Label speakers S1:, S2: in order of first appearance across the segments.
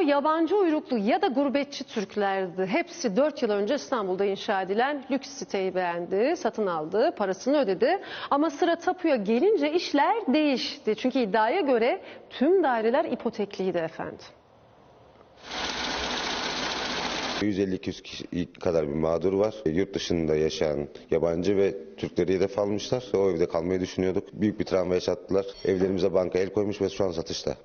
S1: Yabancı uyruklu ya da gurbetçi Türklerdi. Hepsi 4 yıl önce İstanbul'da inşa edilen lüks siteyi beğendi, satın aldı, parasını ödedi. Ama sıra tapuya gelince işler değişti. Çünkü iddiaya göre tüm daireler ipotekliydi efendim.
S2: 150-200 kadar bir mağdur var. E, yurt dışında yaşayan yabancı ve Türkleri hedef almışlar. O evde kalmayı düşünüyorduk. Büyük bir travma yaşattılar. Evlerimize banka el koymuş ve şu an satışta.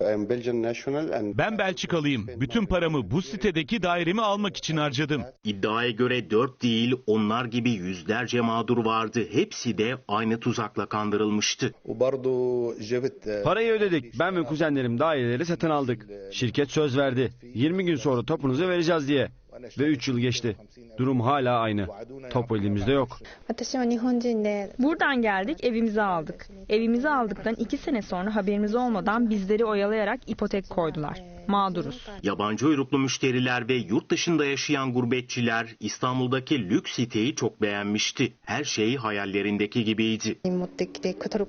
S3: Ben Belçikalıyım. Bütün paramı bu sitedeki dairemi almak için harcadım.
S4: İddiaya göre 4 değil onlar gibi yüzlerce mağdur vardı. Hepsi de aynı tuzakla kandırılmıştı.
S5: Parayı ödedik. Ben ve kuzenlerim daireleri satın aldık. Şirket söz verdi. 20 gün sonra topunuzu vereceğiz diye. Ve 3 yıl geçti. Durum hala aynı. Top elimizde yok.
S6: Buradan geldik, evimizi aldık. Evimizi aldıktan 2 sene sonra haberimiz olmadan bizleri oyalayarak ipotek koydular. Mağduruz.
S4: Yabancı uyruklu müşteriler ve yurt dışında yaşayan gurbetçiler İstanbul'daki lüks siteyi çok beğenmişti. Her şey hayallerindeki gibiydi.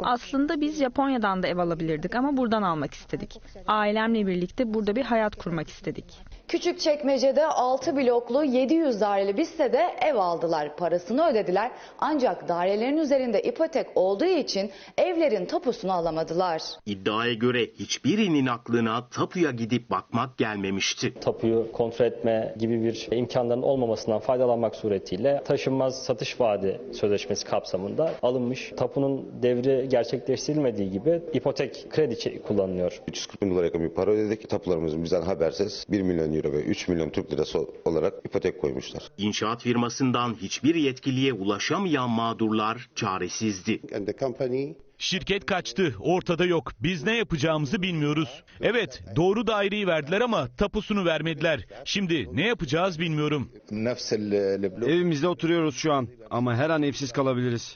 S6: Aslında biz Japonya'dan da ev alabilirdik ama buradan almak istedik. Ailemle birlikte burada bir hayat kurmak istedik.
S7: Küçükçekmece'de 6 bloklu 700 daireli bir sitede ev aldılar. Parasını ödediler ancak dairelerin üzerinde ipotek olduğu için evlerin tapusunu alamadılar.
S4: İddiaya göre hiçbirinin aklına tapuya gidip bakmak gelmemişti.
S8: tapuyu kontrol etme gibi bir imkanların olmamasından faydalanmak suretiyle taşınmaz satış vaadi sözleşmesi kapsamında alınmış tapunun devri gerçekleştirilmediği gibi ipotek kredi kullanılıyor.
S2: 340 bin dolara yakın bir para ödedik. Tapularımızın bizden habersiz 1 milyon euro ve 3 milyon Türk lirası olarak ipotek koymuşlar.
S4: İnşaat firmasından hiçbir yetkiliye ulaşamayan mağdurlar çaresizdi.
S9: And the company
S3: Şirket kaçtı, ortada yok. Biz ne yapacağımızı bilmiyoruz. Evet, doğru daireyi verdiler ama tapusunu vermediler. Şimdi ne yapacağız bilmiyorum.
S9: E,
S5: Evimizde oturuyoruz şu an ama her an evsiz kalabiliriz.